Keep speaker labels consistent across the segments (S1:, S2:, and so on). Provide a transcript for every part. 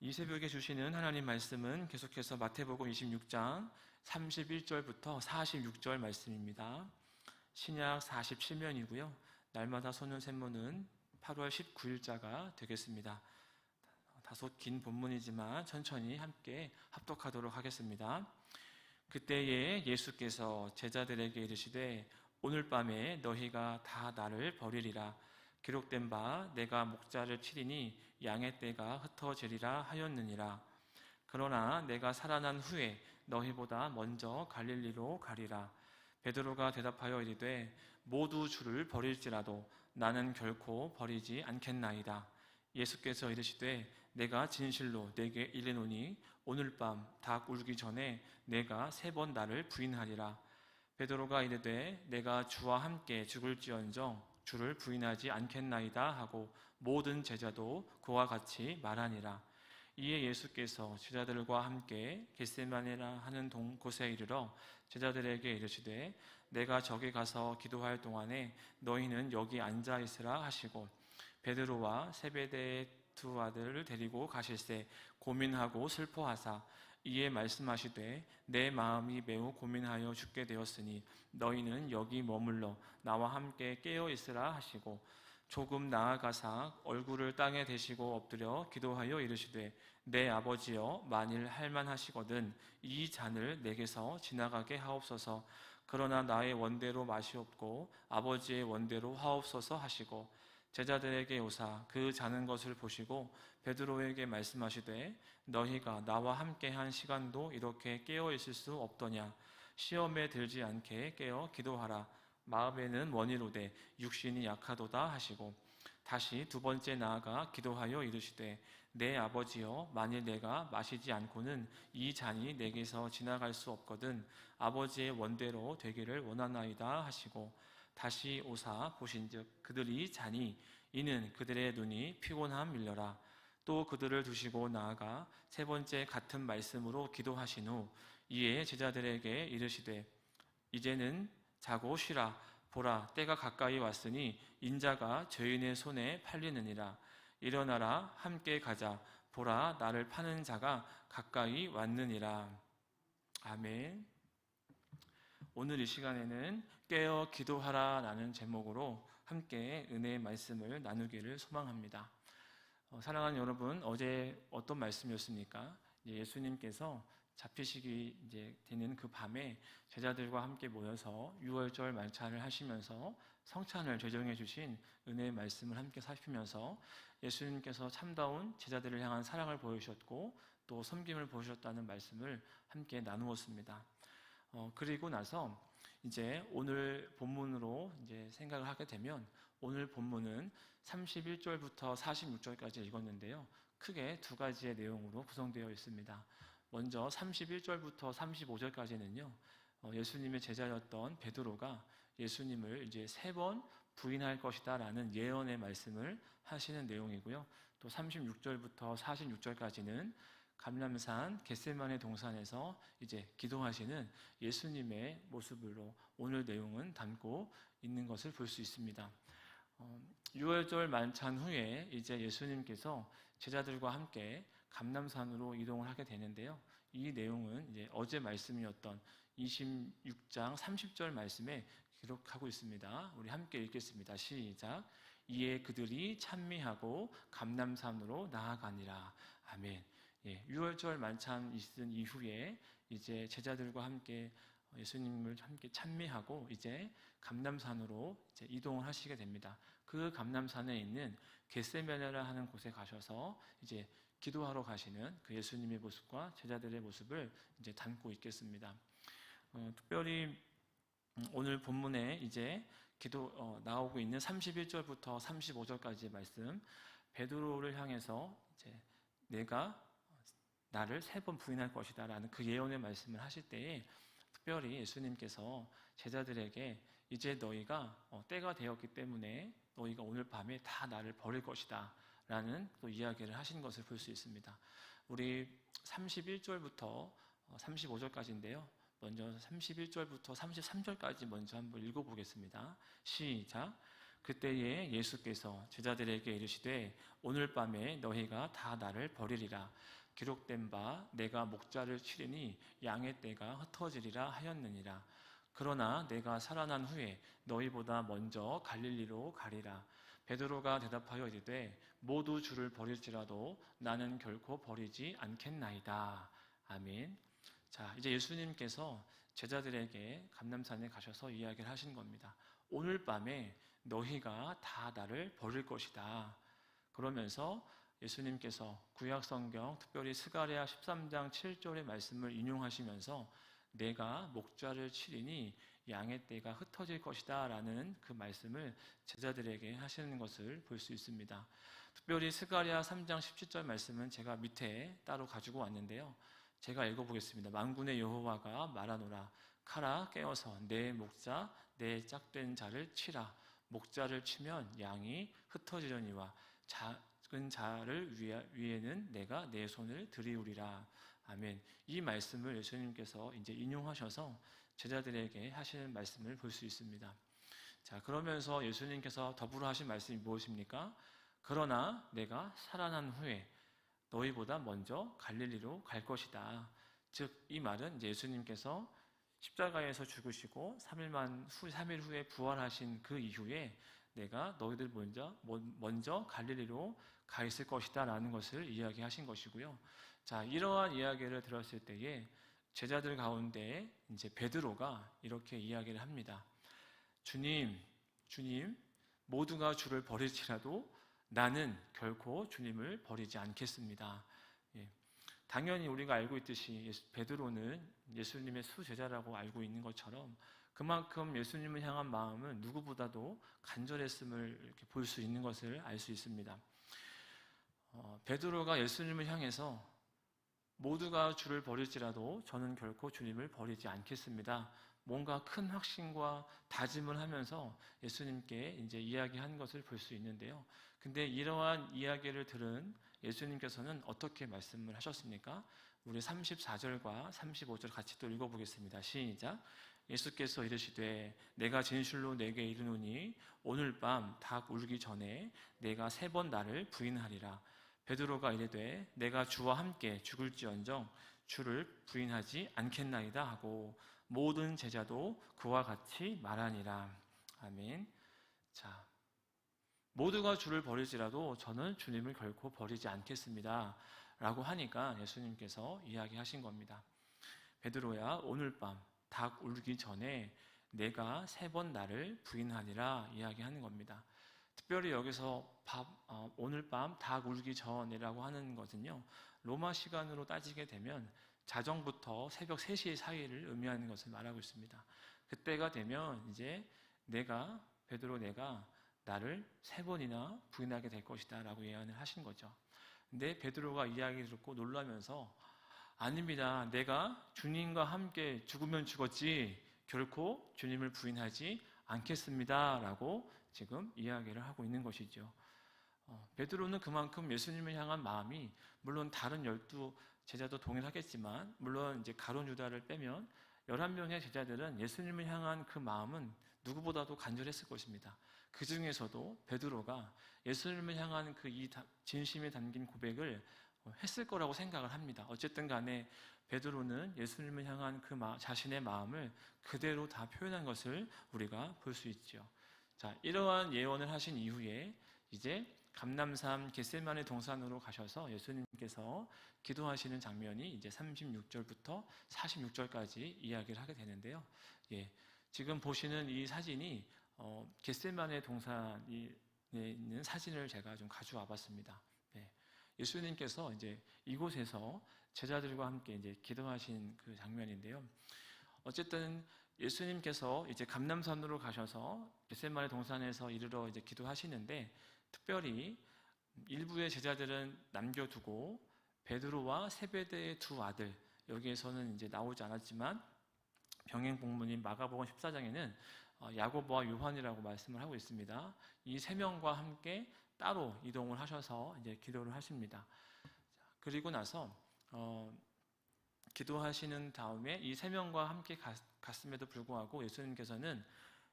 S1: 이 새벽에 주시는 하나님 말씀은 계속해서 마태복음 26장 31절부터 46절 말씀입니다. 신약 47면이고요. 날마다 소년 샘모는 8월 19일자가 되겠습니다. 다소 긴 본문이지만 천천히 함께 합독하도록 하겠습니다. 그때에 예수께서 제자들에게 이르시되 오늘 밤에 너희가 다 나를 버리리라 기록된 바 내가 목자를 치리니 양의 떼가 흩어지리라 하였느니라. 그러나 내가 살아난 후에 너희보다 먼저 갈릴리로 가리라. 베드로가 대답하여 이르되 모두 주를 버릴지라도 나는 결코 버리지 않겠나이다. 예수께서 이르시되 내가 진실로 내게 이르노니 오늘 밤 닭 울기 전에 내가 세 번 나를 부인하리라. 베드로가 이르되 내가 주와 함께 죽을지언정 주를 부인하지 않겠나이다 하고 모든 제자도 그와 같이 말하니라. 이에 예수께서 제자들과 함께 겟세마네라 하는 곳에 이르러 제자들에게 이르시되 내가 저기 가서 기도할 동안에 너희는 여기 앉아 있으라 하시고 베드로와 세베대의 두 아들을 데리고 가실새 고민하고 슬퍼하사 이에 말씀하시되 내 마음이 매우 고민하여 죽게 되었으니 너희는 여기 머물러 나와 함께 깨어 있으라 하시고 조금 나아가사 얼굴을 땅에 대시고 엎드려 기도하여 이르시되 내 아버지여 만일 할만하시거든 이 잔을 내게서 지나가게 하옵소서. 그러나 나의 원대로 없고 아버지의 원대로 하옵소서 하시고 제자들에게 오사 그 자는 것을 보시고 베드로에게 말씀하시되 너희가 나와 함께 한 시간도 이렇게 깨어 있을 수 없더냐? 시험에 들지 않게 깨어 기도하라. 마음에는 원이로되 육신이 약하도다 하시고 다시 두 번째 나아가 기도하여 이르시되 내 아버지여 만일 내가 마시지 않고는 이 잔이 내게서 지나갈 수 없거든 아버지의 원대로 되기를 원하나이다 하시고 다시 오사 보신즉 그들이 자니 이는 그들의 눈이 피곤함 밀려라. 또 그들을 두시고 나아가 세 번째 같은 말씀으로 기도하신 후 이에 제자들에게 이르시되 이제는 자고 쉬라. 보라 때가 가까이 왔으니 인자가 죄인의 손에 팔리느니라. 일어나라 함께 가자. 보라 나를 파는 자가 가까이 왔느니라. 아멘. 오늘 이 시간에는 깨어 기도하라 라는 제목으로 함께 은혜의 말씀을 나누기를 소망합니다. 어, 사랑하는 여러분, 어제 어떤 말씀이었습니까? 예수님께서 잡히시기 이제 되는 그 밤에 제자들과 함께 모여서 6월절 만찬을 하시면서 성찬을 제정해 주신 은혜의 말씀을 함께 살피면서 예수님께서 참다운 제자들을 향한 사랑을 보여주셨고 또 섬김을 보여주셨다는 말씀을 함께 나누었습니다. 어, 그리고 나서 이제 오늘 본문으로 이제 생각을 하게 되면 오늘 본문은 31절부터 46절까지 읽었는데요. 크게 두 가지의 내용으로 구성되어 있습니다. 먼저 31절부터 35절까지는요. 어, 예수님의 제자였던 베드로가 예수님을 이제 세 번 부인할 것이다라는 예언의 말씀을 하시는 내용이고요. 또 36절부터 46절까지는 감람산 겟세만의 동산에서 이제 기도하시는 예수님의 모습으로 오늘 내용은 담고 있는 것을 볼 수 있습니다. 어, 6월절 만찬 후에 이제 예수님께서 제자들과 함께 감남산으로 이동을 하게 되는데요. 이 내용은 이제 어제 말씀이었던 26장 30절 말씀에 기록하고 있습니다. 우리 함께 읽겠습니다. 시작. 이에 그들이 찬미하고 감남산으로 나아가니라. 아멘. 예, 6월절 만찬 있은 이후에 이제 제자들과 함께 예수님을 함께 찬미하고 이제 감남산으로 이제 이동을 하시게 됩니다. 그 감남산에 있는 겟세메네라 하는 곳에 가셔서 이제 기도하러 가시는 그 예수님의 모습과 제자들의 모습을 이제 담고 있겠습니다. 어, 특별히 오늘 본문에 이제 기도 어, 나오고 있는 31절부터 35절까지의 말씀 베드로를 향해서 이제 내가 나를 세 번 부인할 것이다 라는 그 예언의 말씀을 하실 때에 특별히 예수님께서 제자들에게 이제 너희가 어, 때가 되었기 때문에 너희가 오늘 밤에 다 나를 버릴 것이다 라는 또 이야기를 하신 것을 볼 수 있습니다. 우리 31절부터 35절까지인데요. 어, 먼저 31절부터 33절까지 먼저 한번 읽어보겠습니다. 시작. 그때에 예수께서 제자들에게 이르시되 오늘 밤에 너희가 다 나를 버리리라 기록된 바 내가 목자를 치리니 양의 떼가 흩어지리라 하였느니라. 그러나 내가 살아난 후에 너희보다 먼저 갈릴리로 가리라. 베드로가 대답하여 이르되 모두 주를 버릴지라도 나는 결코 버리지 않겠나이다. 아멘. 자 이제 예수님께서 제자들에게 감남산에 가셔서 이야기를 하신 겁니다. 오늘 밤에 너희가 다 나를 버릴 것이다. 그러면서 예수님께서 구약 성경 특별히 스가랴 13장 7절의 말씀을 인용하시면서 내가 목자를 치리니 양의 떼가 흩어질 것이다 라는 그 말씀을 제자들에게 하시는 것을 볼 수 있습니다. 특별히 스가랴 3장 17절 말씀은 제가 밑에 따로 가지고 왔는데요. 제가 읽어보겠습니다. 만군의 여호와가 말하노라 카라 깨어서 내 목자 내 짝된 자를 치라 목자를 치면 양이 흩어지려니와 작 은 자를 위에는 내가 내 손을 들이우리라. 아멘. 이 말씀을 예수님께서 이제 인용하셔서 제자들에게 하시는 말씀을 볼 수 있습니다. 자, 그러면서 예수님께서 더불어 하신 말씀이 무엇입니까? 그러나 내가 살아난 후에 너희보다 먼저 갈릴리로 갈 것이다. 즉, 이 말은 예수님께서 십자가에서 죽으시고 3일만 후 3일 후에 부활하신 그 이후에 내가 너희들 먼저 먼저 갈릴리로 가 있을 것이다 라는 것을 이야기하신 것이고요. 자, 이러한 이야기를 들었을 때에 제자들 가운데 이제 베드로가 이렇게 이야기를 합니다. 주님, 주님, 모두가 주를 버릴지라도 나는 결코 주님을 버리지 않겠습니다. 당연히 우리가 알고 있듯이 베드로는 예수님의 수제자라고 알고 있는 것처럼 그만큼 예수님을 향한 마음은 누구보다도 간절했음을 볼 수 있는 것을 알 수 있습니다. 어, 베드로가 예수님을 향해서 모두가 주를 버릴지라도 저는 결코 주님을 버리지 않겠습니다. 뭔가 큰 확신과 다짐을 하면서 예수님께 이제 이야기한 것을 볼 수 있는데요. 근데 이러한 이야기를 들은 예수님께서는 어떻게 말씀을 하셨습니까? 우리 34절과 35절 같이 또 읽어보겠습니다. 시작. 예수께서 이르시되 내가 진실로 내게 이르노니 오늘 밤 닭 울기 전에 내가 세 번 나를 부인하리라. 베드로가 이르되 내가 주와 함께 죽을지언정 주를 부인하지 않겠나이다 하고 모든 제자도 그와 같이 말하니라. 아멘. 자, 모두가 주를 버릴지라도 저는 주님을 결코 버리지 않겠습니다. 라고 하니까 예수님께서 이야기하신 겁니다. 베드로야, 오늘 밤 닭 울기 전에 내가 세 번 나를 부인하니라 이야기하는 겁니다. 특별히 여기서 밥, 어, 오늘 밤 닭 울기 전이라고 하는 것은요, 로마 시간으로 따지게 되면 자정부터 새벽 3시 사이를 의미하는 것을 말하고 있습니다. 그때가 되면 이제 내가, 베드로 내가 나를 세 번이나 부인하게 될 것이다 라고 예언을 하신 거죠. 근데 베드로가 이야기 듣고 놀라면서 아닙니다. 내가 주님과 함께 죽으면 죽었지 결코 주님을 부인하지 않겠습니다. 라고 지금 이야기를 하고 있는 것이죠. 어, 베드로는 그만큼 예수님을 향한 마음이 물론 다른 열두 제자도 동일하겠지만 물론 이제 가론 유다를 빼면 11명의 제자들은 예수님을 향한 그 마음은 누구보다도 간절했을 것입니다. 그 중에서도 베드로가 예수님을 향한 그 이 진심에 담긴 고백을 했을 거라고 생각을 합니다. 어쨌든 간에 베드로는 예수님을 향한 그 마, 자신의 마음을 그대로 다 표현한 것을 우리가 볼 수 있죠. 자, 이러한 예언을 하신 이후에 이제 감남산 겟세만의 동산으로 가셔서 예수님께서 기도하시는 장면이 이제 36절부터 46절까지 이야기를 하게 되는데요. 예. 지금 보시는 이 사진이 어, 겟세만의 동산에 있는 사진을 제가 좀 가져와 봤습니다. 네. 예수님께서 이제 이곳에서 제자들과 함께 이제 기도하신 그 장면인데요. 어쨌든 예수님께서 이제 감남산으로 가셔서 겟세만의 동산에서 이르러 이제 기도하시는데 특별히 일부의 제자들은 남겨두고 베드로와 세베대의 두 아들 여기에서는 이제 나오지 않았지만 병행 복문인 마가복음 14장에는 어, 야고보와 요한이라고 말씀을 하고 있습니다. 이 세 명과 함께 따로 이동을 하셔서 이제 기도를 하십니다. 그리고 나서 어, 기도하시는 다음에 이 세 명과 함께 갔, 음에도 불구하고 예수님께서는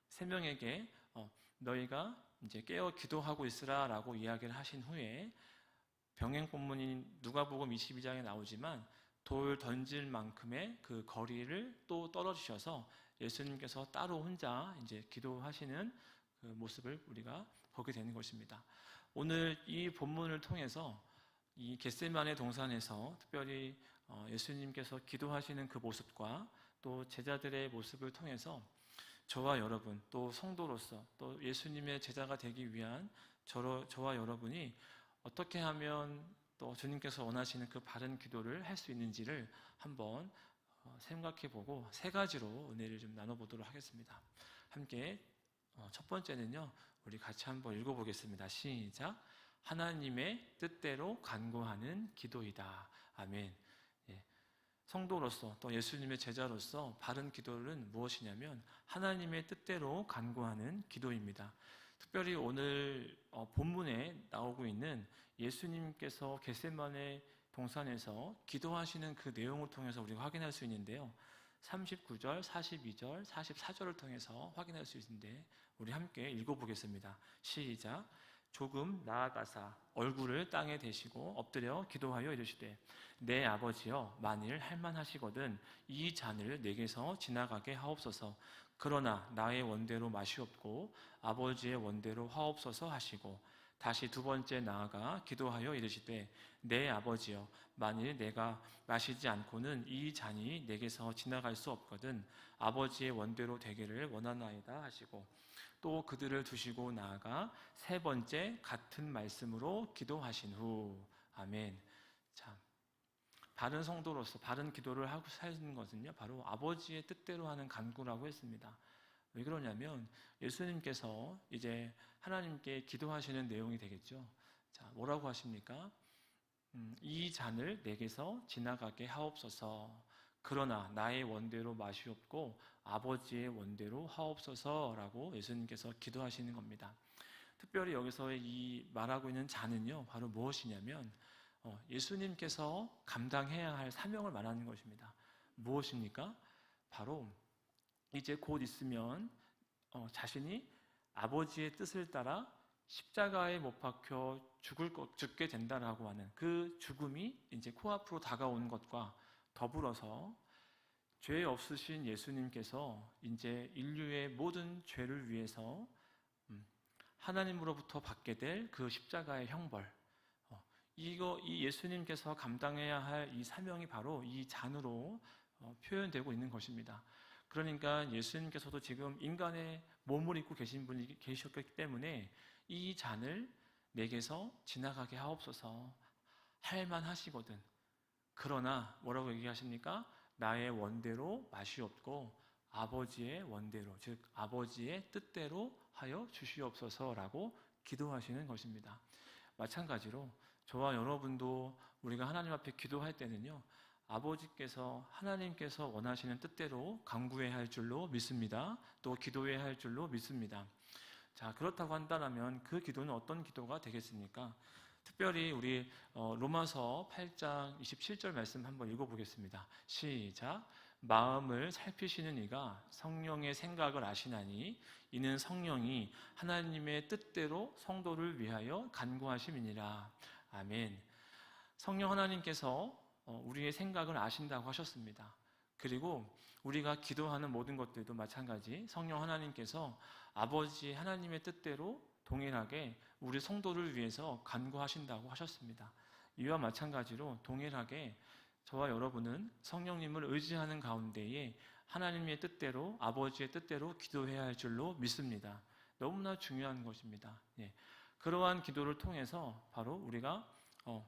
S1: 세 명에게 어, 너희가 이제 깨어 기도하고 있으라라고 이야기를 하신 후에 병행 본문인 누가복음 22장에 나오지만 돌 던질 만큼의 그 거리를 또 떨어지셔서 예수님께서 따로 혼자 이제 기도하시는 그 모습을 우리가 보게 되는 것입니다. 오늘 이 본문을 통해서 이 겟세만의 동산에서 특별히 어, 예수님께서 기도하시는 그 모습과 또 제자들의 모습을 통해서 저와 여러분 또 성도로서 또 예수님의 제자가 되기 위한 저, 저와 여러분이 어떻게 하면 또 주님께서 원하시는 그 바른 기도를 할 수 있는지를 한번 어, 생각해 보고 세 가지로 은혜를 좀 나눠보도록 하겠습니다. 함께 어, 첫 번째는요, 우리 같이 한번 읽어보겠습니다. 시작. 하나님의 뜻대로 간구하는 기도이다. 아멘. 예. 성도로서 또 예수님의 제자로서 바른 기도는 무엇이냐면 하나님의 뜻대로 간구하는 기도입니다. 특별히 오늘 어, 본문에 나오고 있는 예수님께서 겟세만의 동산에서 기도하시는 그 내용을 통해서 우리가 확인할 수 있는데요. 39절, 42절, 44절을 통해서 확인할 수 있는데 우리 함께 읽어보겠습니다. 시작. 조금 나아가사 얼굴을 땅에 대시고 엎드려 기도하여 이르시되 내 아버지여 만일 할만하시거든 이 잔을 내게서 지나가게 하옵소서. 그러나 나의 원대로 마시옵고 아버지의 원대로 하옵소서 하시고 다시 두 번째 나아가 기도하여 이르시되 내 아버지여 만일 내가 마시지 않고는 이 잔이 내게서 지나갈 수 없거든 아버지의 원대로 되기를 원하나이다 하시고 또 그들을 두시고 나아가 세 번째 같은 말씀으로 기도하신 후 아멘. 참 바른 성도로서 바른 기도를 하고 사는 것은요 바로 아버지의 뜻대로 하는 간구라고 했습니다. 왜 그러냐면 예수님께서 이제 하나님께 기도하시는 내용이 되겠죠. 자 뭐라고 하십니까? 음, 이 잔을 내게서 지나가게 하옵소서. 그러나 나의 원대로 마시옵고 아버지의 원대로 하옵소서라고 예수님께서 기도하시는 겁니다. 특별히 여기서 이 말하고 있는 자는요, 바로 무엇이냐면 어, 예수님께서 감당해야 할 사명을 말하는 것입니다. 무엇입니까? 바로 이제 곧 있으면 어, 자신이 아버지의 뜻을 따라 십자가에 못 박혀 죽을 것, 죽게 된다라고 하는 그 죽음이 이제 코앞으로 다가오는 것과 더불어서 죄 없으신 예수님께서 이제 인류의 모든 죄를 위해서 음, 하나님으로부터 받게 될 그 십자가의 형벌. 어, 이거 이 예수님께서 감당해야 할 이 사명이 바로 이 잔으로 어, 표현되고 있는 것입니다. 그러니까 예수님께서도 지금 인간의 몸을 입고 계신 분이 계셨기 때문에 이 잔을 내게서 지나가게 하옵소서 할 만하시거든. 그러나 뭐라고 얘기하십니까? 나의 원대로 맛이 없고 아버지의 원대로, 즉 아버지의 뜻대로 하여 주시옵소서라고 기도하시는 것입니다. 마찬가지로 저와 여러분도 우리가 하나님 앞에 기도할 때는요. 아버지께서 하나님께서 원하시는 뜻대로 강구해야 할 줄로 믿습니다. 또 기도해야 할 줄로 믿습니다. 자, 그렇다고 한다면 그 기도는 어떤 기도가 되겠습니까? 특별히 우리 어, 로마서 8장 27절 말씀 한번 읽어보겠습니다. 시작. 마음을 살피시는 이가 성령의 생각을 아시나니 이는 성령이 하나님의 뜻대로 성도를 위하여 간구하심이니라. 아멘. 성령 하나님께서 어, 우리의 생각을 아신다고 하셨습니다. 그리고 우리가 기도하는 모든 것들도 마찬가지 성령 하나님께서 아버지 하나님의 뜻대로 동일하게 우리 성도를 위해서 간구하신다고 하셨습니다. 이와 마찬가지로 동일하게 저와 여러분은 성령님을 의지하는 가운데에 하나님의 뜻대로 아버지의 뜻대로 기도해야 할 줄로 믿습니다. 너무나 중요한 것입니다. 예. 그러한 기도를 통해서 바로 우리가 어,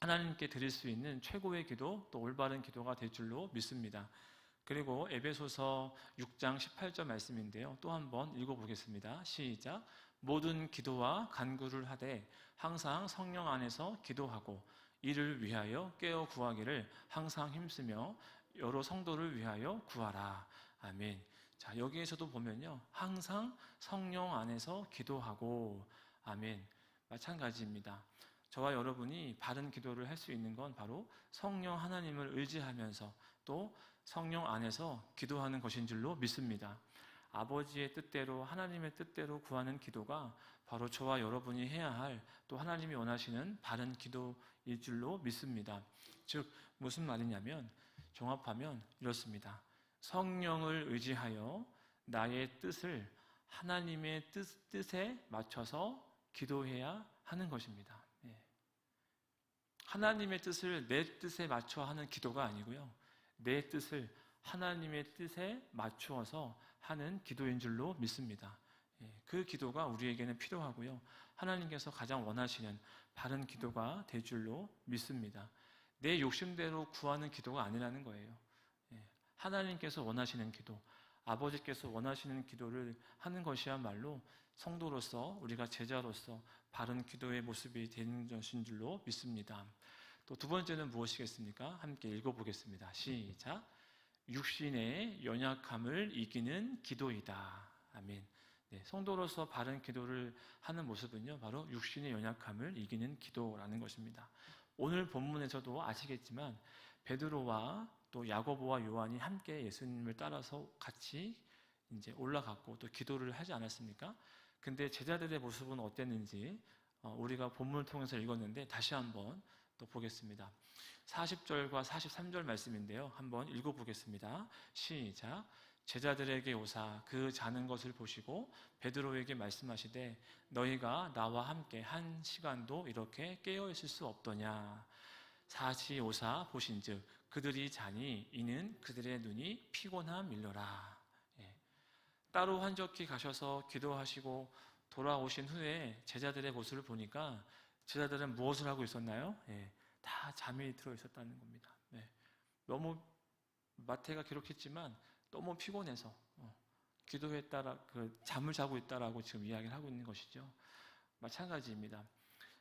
S1: 하나님께 드릴 수 있는 최고의 기도 또 올바른 기도가 될 줄로 믿습니다. 그리고 에베소서 6장 18절 말씀인데요. 또 한번 읽어보겠습니다. 시작. 모든 기도와 간구를 하되 항상 성령 안에서 기도하고 이를 위하여 깨어 구하기를 항상 힘쓰며 여러 성도를 위하여 구하라. 아멘. 자, 여기에서도 보면요. 항상 성령 안에서 기도하고 아멘. 마찬가지입니다. 저와 여러분이 바른 기도를 할 수 있는 건 바로 성령 하나님을 의지하면서 또 성령 안에서 기도하는 것인 줄로 믿습니다. 아버지의 뜻대로 하나님의 뜻대로 구하는 기도가 바로 저와 여러분이 해야 할 또 하나님이 원하시는 바른 기도일 줄로 믿습니다. 즉 무슨 말이냐면 종합하면 이렇습니다. 성령을 의지하여 나의 뜻을 하나님의 뜻, 뜻에 맞춰서 기도해야 하는 것입니다. 예. 하나님의 뜻을 내 뜻에 맞춰 하는 기도가 아니고요. 내 뜻을 하나님의 뜻에 맞추어서 하는 기도인 줄로 믿습니다. 예. 그 기도가 우리에게는 필요하고요. 하나님께서 가장 원하시는 바른 기도가 될 줄로 믿습니다. 내 욕심대로 구하는 기도가 아니라는 거예요. 예. 하나님께서 원하시는 기도, 아버지께서 원하시는 기도를 하는 것이야말로 성도로서 우리가 제자로서 바른 기도의 모습이 되는 것인 줄로 믿습니다. 또 두 번째는 무엇이겠습니까? 함께 읽어보겠습니다. 시작. 육신의 연약함을 이기는 기도이다. 아멘. 네, 성도로서 바른 기도를 하는 모습은요, 바로 육신의 연약함을 이기는 기도라는 것입니다. 오늘 본문에서도 아시겠지만 베드로와 또 야고보와 요한이 함께 예수님을 따라서 같이 이제 올라갔고 또 기도를 하지 않았습니까? 근데 제자들의 모습은 어땠는지 어, 우리가 본문을 통해서 읽었는데 다시 한번 또 보겠습니다. 40절과 43절 말씀인데요. 한번 읽어보겠습니다. 시작. 제자들에게 오사 그 자는 것을 보시고 베드로에게 말씀하시되 너희가 나와 함께 한 시간도 이렇게 깨어 있을 수 없더냐 사시 오사 보신즉 그들이 자니 이는 그들의 눈이 피곤함 일러라 예. 따로 한적히 가셔서 기도하시고 돌아오신 후에 제자들의 모습을 보니까 제자들은 무엇을 하고 있었나요? 예. 다 잠이 들어 있었다는 겁니다. 네. 너무 마태가 기록했지만 너무 피곤해서 어, 기도했다라 그 잠을 자고 있다라고 지금 이야기를 하고 있는 것이죠. 마찬가지입니다.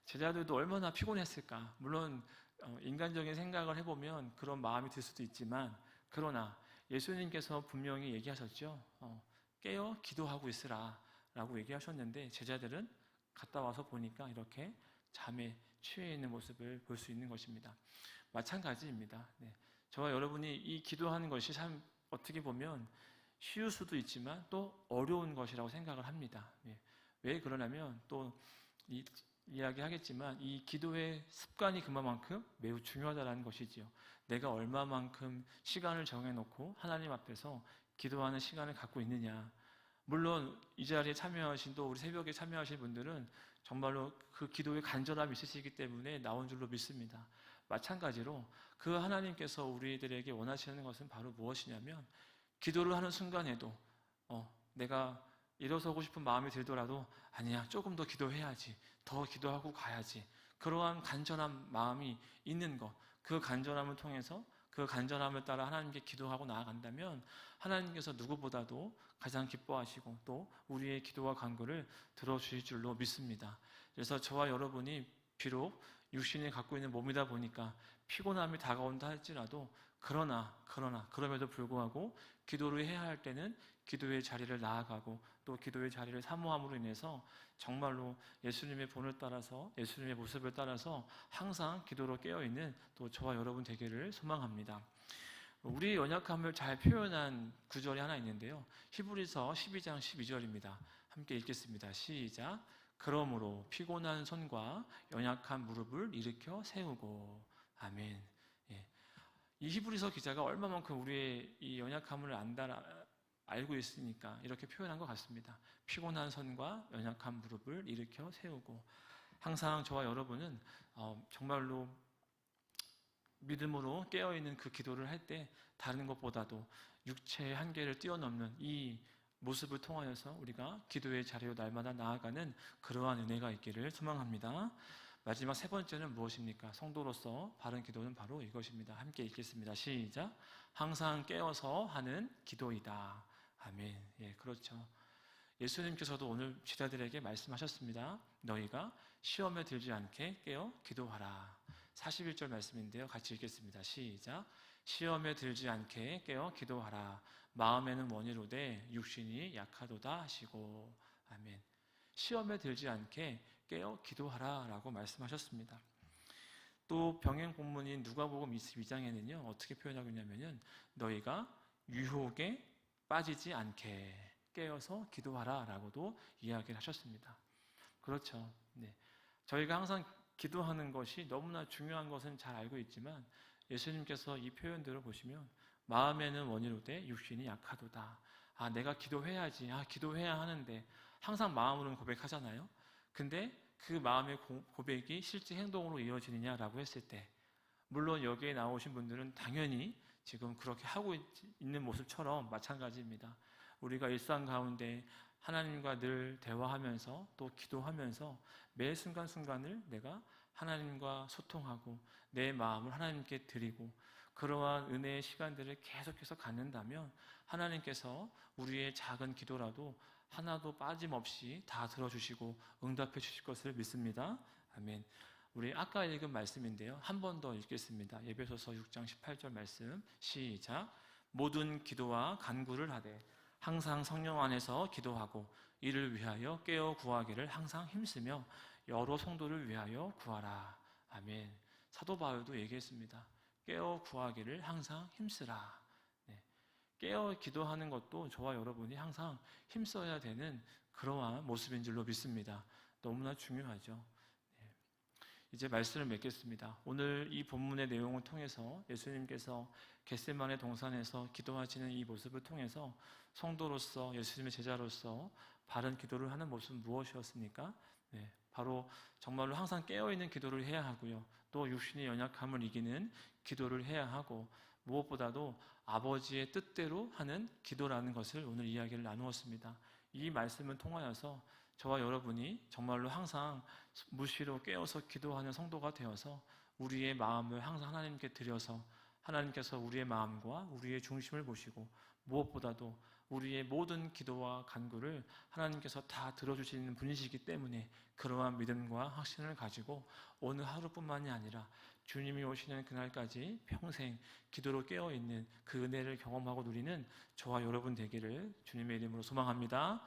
S1: 제자들도 얼마나 피곤했을까. 물론 어, 인간적인 생각을 해보면 그런 마음이 들 수도 있지만 그러나 예수님께서 분명히 얘기하셨죠. 어, 깨어 기도하고 있으라 라고 얘기하셨는데 제자들은 갔다 와서 보니까 이렇게 잠에 취해 있는 모습을 볼 수 있는 것입니다. 마찬가지입니다. 네. 저와 여러분이 이 기도하는 것이 참 어떻게 보면 쉬울 수도 있지만 또 어려운 것이라고 생각을 합니다. 예. 왜 그러냐면 또 이, 이야기하겠지만 이 기도의 습관이 그만큼 매우 중요하다는 것이지요. 내가 얼마만큼 시간을 정해놓고 하나님 앞에서 기도하는 시간을 갖고 있느냐. 물론 이 자리에 참여하신 또 우리 새벽에 참여하신 분들은 정말로 그 기도의 간절함이 있으시기 때문에 나온 줄로 믿습니다. 마찬가지로 그 하나님께서 우리들에게 원하시는 것은 바로 무엇이냐면 기도를 하는 순간에도 어, 내가 일어서고 싶은 마음이 들더라도 아니야 조금 더 기도해야지 더 기도하고 가야지 그러한 간절한 마음이 있는 것 그 간절함을 통해서 그 간절함을 따라 하나님께 기도하고 나아간다면 하나님께서 누구보다도 가장 기뻐하시고 또 우리의 기도와 간구를 들어주실 줄로 믿습니다. 그래서 저와 여러분이 비록 육신이 갖고 있는 몸이다 보니까 피곤함이 다가온다 할지라도 그러나 그러나 그럼에도 불구하고 기도를 해야 할 때는 기도의 자리를 나아가고 또 기도의 자리를 사모함으로 인해서 정말로 예수님의 본을 따라서 예수님의 모습을 따라서 항상 기도로 깨어 있는 또 저와 여러분 되기를 소망합니다. 우리의 연약함을 잘 표현한 구절이 하나 있는데요. 히브리서 12장 12절입니다. 함께 읽겠습니다. 시작. 그러므로 피곤한 손과 연약한 무릎을 일으켜 세우고 아멘. 예. 이 히브리서 기자가 얼마만큼 우리의 이 연약함을 안다 알고 있으니까 이렇게 표현한 것 같습니다. 피곤한 손과 연약한 무릎을 일으켜 세우고 항상 저와 여러분은 어, 정말로 믿음으로 깨어 있는 그 기도를 할 때 다른 것보다도 육체의 한계를 뛰어넘는 이 모습을 통하여서 우리가 기도의 자리로 날마다 나아가는 그러한 은혜가 있기를 소망합니다. 마지막 세 번째는 무엇입니까? 성도로서 바른 기도는 바로 이것입니다. 함께 읽겠습니다. 시작. 항상 깨어서 하는 기도이다. 아멘. 예, 그렇죠. 예수님께서도 오늘 제자들에게 말씀하셨습니다. 너희가 시험에 들지 않게 깨어 기도하라. 41절 말씀인데요. 같이 읽겠습니다. 시작. 시험에 들지 않게 깨어 기도하라. 마음에는 원이로되 육신이 약하도다 하시고 아멘. 시험에 들지 않게 깨어 기도하라 라고 말씀하셨습니다. 또 병행 본문인 누가복음 22장에는요. 어떻게 표현하고 있냐면은 너희가 유혹에 빠지지 않게 깨어서 기도하라 라고도 이야기를 하셨습니다. 그렇죠. 네. 저희가 항상 기도하는 것이 너무나 중요한 것은 잘 알고 있지만 예수님께서 이 표현들을 보시면 마음에는 원이로되 육신이 약하도다. 아, 내가 기도해야지. 아, 기도해야 하는데 항상 마음으로는 고백하잖아요. 근데 그 마음의 고- 고백이 실제 행동으로 이어지느냐라고 했을 때 물론 여기에 나오신 분들은 당연히 지금 그렇게 하고 있, 는 모습처럼 마찬가지입니다. 우리가 일상 가운데 하나님과 늘 대화하면서 또 기도하면서 매 순간순간을 내가 하나님과 소통하고 내 마음을 하나님께 드리고 그러한 은혜의 시간들을 계속해서 갖는다면 하나님께서 우리의 작은 기도라도 하나도 빠짐없이 다 들어주시고 응답해 주실 것을 믿습니다. 아멘. 우리 아까 읽은 말씀인데요. 한 번 더 읽겠습니다. 예배소서 6장 18절 말씀 시작. 모든 기도와 간구를 하되 항상 성령 안에서 기도하고 이를 위하여 깨어 구하기를 항상 힘쓰며 여러 성도를 위하여 구하라. 아멘. 사도 바울도 얘기했습니다. 깨어 구하기를 항상 힘쓰라. 네. 깨어 기도하는 것도 저와 여러분이 항상 힘써야 되는 그러한 모습인 줄로 믿습니다. 너무나 중요하죠. 네. 이제 말씀을 맺겠습니다. 오늘 이 본문의 내용을 통해서 예수님께서 겟세만의 동산에서 기도하시는 이 모습을 통해서 성도로서 예수님의 제자로서 바른 기도를 하는 모습은 무엇이었습니까? 네, 바로 정말로 항상 깨어있는 기도를 해야 하고요. 또 육신의 연약함을 이기는 기도를 해야 하고 무엇보다도 아버지의 뜻대로 하는 기도라는 것을 오늘 이야기를 나누었습니다. 이 말씀을 통하여서 저와 여러분이 정말로 항상 무시로 깨어서 기도하는 성도가 되어서 우리의 마음을 항상 하나님께 드려서 하나님께서 우리의 마음과 우리의 중심을 보시고 무엇보다도 우리의 모든 기도와 간구를 하나님께서 다 들어주시는 분이시기 때문에 그러한 믿음과 확신을 가지고 오늘 하루뿐만이 아니라 주님이 오시는 그날까지 평생 기도로 깨어 있는 그 은혜를 경험하고 누리는 저와 여러분 되기를 주님의 이름으로 소망합니다.